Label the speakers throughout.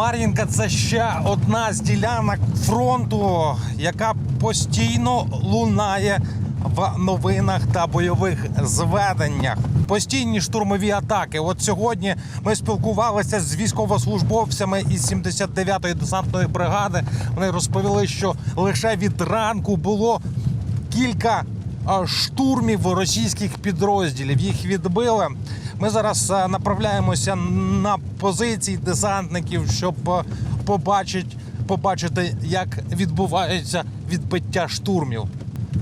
Speaker 1: Мар'їнка це ще одна з ділянок фронту, яка постійно лунає в новинах та бойових зведеннях. Постійні штурмові атаки. От сьогодні ми спілкувалися з військовослужбовцями із 79-ї десантної бригади. Вони розповіли, що лише від ранку було кілька штурмів російських підрозділів. Їх відбили. Ми зараз направляємося на позиції десантників, щоб побачити, побачити, як відбувається відбиття штурмів.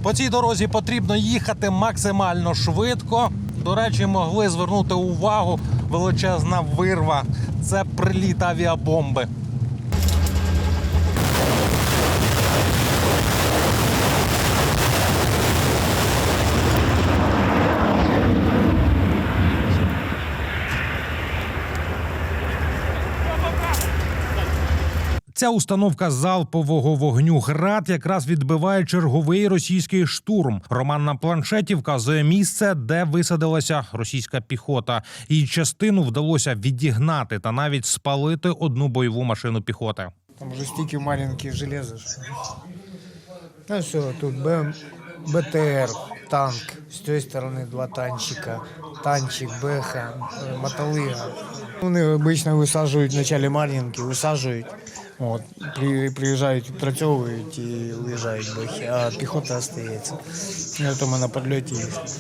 Speaker 1: По цій дорозі потрібно їхати максимально швидко. До речі, могли звернути увагу величезна вирва. Це приліт авіабомби. Ця установка залпового вогню град якраз відбиває черговий російський штурм. Роман на планшеті вказує місце, де висадилася російська піхота. Її частину вдалося відігнати та навіть спалити одну бойову машину піхоти.
Speaker 2: Там уже стики маленькие железо. что. Ну все, тут БМ, БТР, танк. С той стороны два танчика. Танчик, Бэха, э, мотолыга. Вони обычно висаджують вначале маленькі, висаджують. От, при, приїжджають, відпрацьовують і уїжджають бехи, а піхота остається. І от ми на підльоті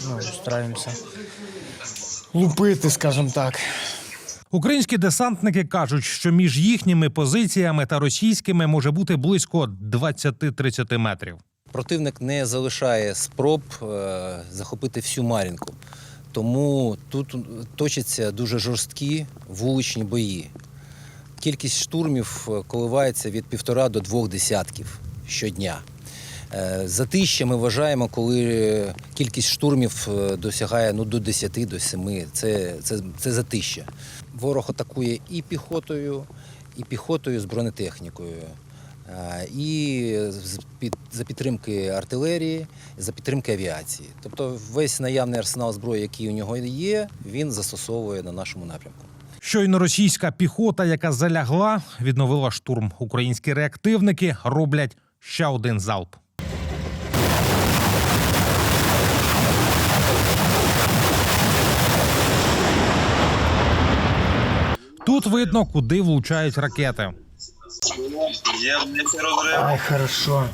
Speaker 2: ну, стараємося лупити, скажімо так.
Speaker 1: Українські десантники кажуть, що між їхніми позиціями та російськими може бути близько 20-30 метрів.
Speaker 3: Противник не залишає спроб е, захопити всю Мар'їнку. Тому тут точаться дуже жорсткі вуличні бої. Кількість штурмів е, коливається від півтора до двох десятків щодня. За Затища ми вважаємо, коли кількість штурмів е, досягає ну, до 10 до 7. Це, це, це затища. Ворог атакує і піхотою, і піхотою з бронетехнікою. Е, І під, за підтримки артилерії, за підтримки авіації. Тобто весь наявний арсенал зброї, який у нього є, він застосовує на нашому напрямку.
Speaker 1: Щойно російська піхота, яка залягла, відновила штурм. Українські реактивники роблять ще один залп. Тут видно, куди влучають ракети.
Speaker 4: Є
Speaker 2: хорошо.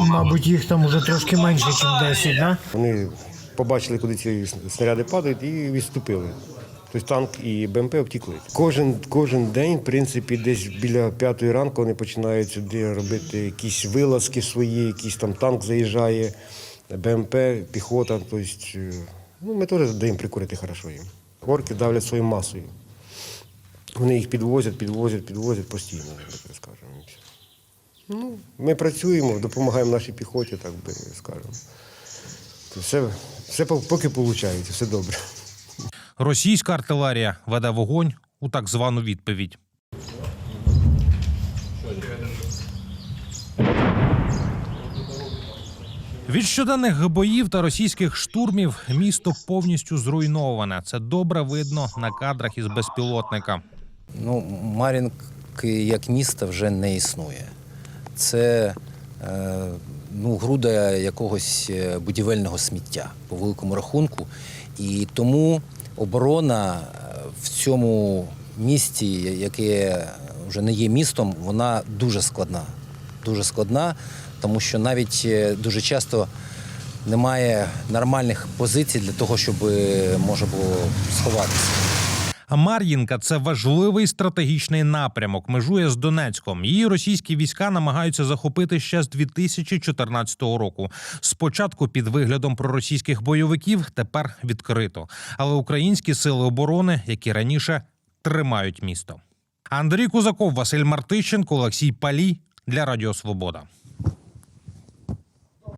Speaker 2: Мабуть, їх там уже трошки менше, ніж 10, да?
Speaker 5: Вони побачили, куди ці снаряди падають, і відступили. Тобто танк і БМП втікли. Кожен, кожен день, в принципі, десь біля п'ятої ранку вони починають сюди робити якісь вилазки свої, якийсь там танк заїжджає, БМП, піхота. Тобто, е, ну, ми теж даємо прикурити хорошо їм. Орки давлять своєю масою. Вони їх підвозять, підвозять, підвозять постійно, так скажемо. Ну, ми працюємо, допомагаємо нашій піхоті, так би скажемо. Все, все поки виходить, все добре.
Speaker 1: Російська артилерія веде вогонь у так звану відповідь. Від щоденних боїв та російських штурмів місто повністю зруйноване. Це добре видно на кадрах із безпілотника.
Speaker 3: Ну, Мар'їнки як міста вже не існує. Це е, ну, груда якогось е, будівельного сміття по великому рахунку. І тому оборона е, в цьому місті, яке вже не є містом, вона дуже складна. Дуже складна, тому що навіть дуже часто немає нормальних позицій для того, щоб можна було сховатися.
Speaker 1: Мар'їнка це важливий стратегічний напрямок. Межує з Донецьком. Її російські війська намагаються захопити ще з 2014 року. Спочатку під виглядом проросійських бойовиків, тепер відкрито. Але українські сили оборони, які раніше тримають місто. Андрій Кузаков, Василь Мартищенко, Олексій Палій для Радіо Свобода.